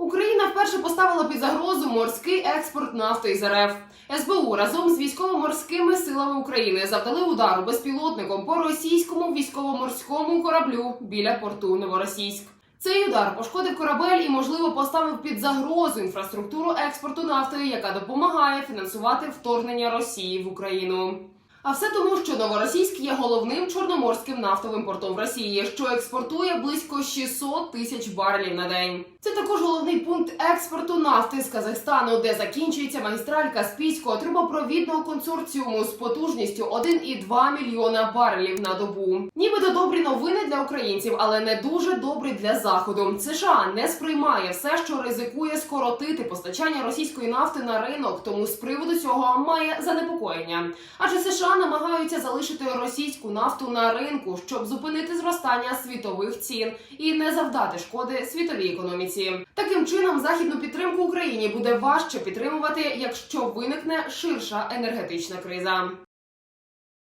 Україна вперше поставила під загрозу морський експорт нафти із РФ. СБУ разом з військово-морськими силами України завдали удару безпілотником по російському військово-морському кораблю біля порту Новоросійськ. Цей удар пошкодив корабель і, можливо, поставив під загрозу інфраструктуру експорту нафти, яка допомагає фінансувати вторгнення Росії в Україну. А все тому, що Новоросійськ є головним чорноморським нафтовим портом в Росії, що експортує близько 600 тисяч барелів на день. Це також головний пункт експорту нафти з Казахстану, де закінчується магістраль Каспійського трубопровідного консорціуму з потужністю 1,2 мільйона барелів на добу. Нібито добрі новини для українців, але не дуже добрі для заходу. США не сприймає все, що ризикує скоротити постачання російської нафти на ринок, тому з приводу цього має занепокоєння. Адже США намагаються залишити російську нафту на ринку, щоб зупинити зростання світових цін і не завдати шкоди світовій економіці. Таким чином, західну підтримку Україні буде важче підтримувати, якщо виникне ширша енергетична криза.